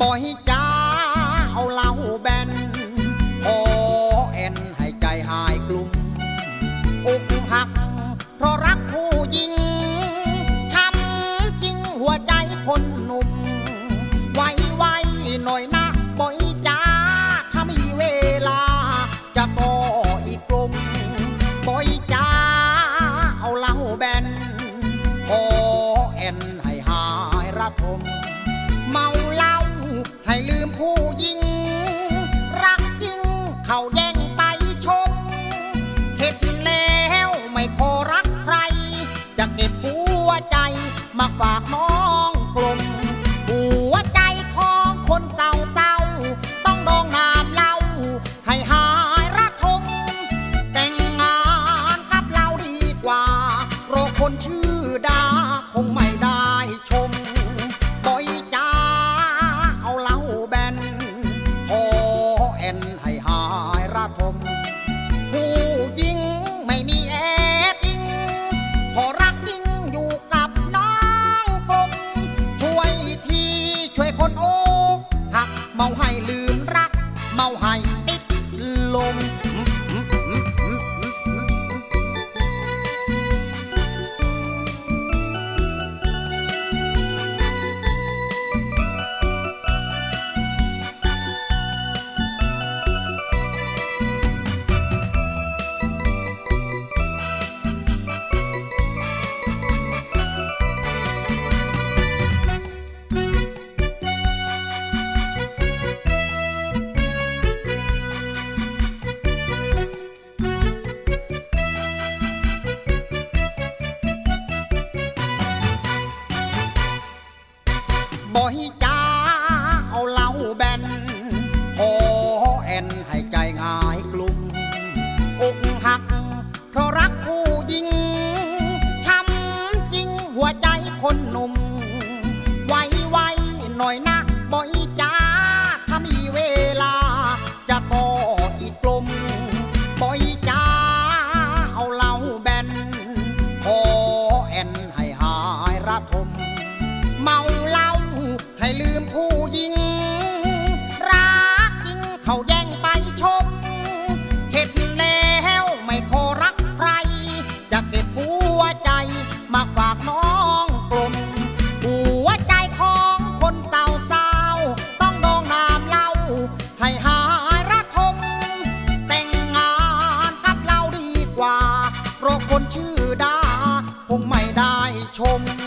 บ่ให้จ้าเอาเหล้าแบนพอแอนให้ใจหายกลุ่มอกหัก เพราะรักผู้หญิงช้ำจริงหัวใจคนหนุ่ม ไว้ไว้หน่อยนะบ่อยจ้าถ้ามีเวลา จะต่ออีกกลมบ่อยจ้าเอาเหล้าแบนพอแอนให้หายระทม ให้ลืมผู้หญิง รักจริงเขาแย่งไปชมเข็ดแล้วไม่ขอรักใคร จะเก็บหัวใจมาฝากน้องกลมหัวใจของคนเศร้าเศร้าต้องดองน้ำเล้าให้หายระทมแต่งงานกับเราดีกว่าเพราะคนชื่อดาคงไม่ นให้หายระทม ผู้หญิงไม่มีแอบอิงพอรักจริงอยู่กับน้องกลมช่วยทีช่วยคนอกหักเมาให้ลืมรัก เมาให้ กั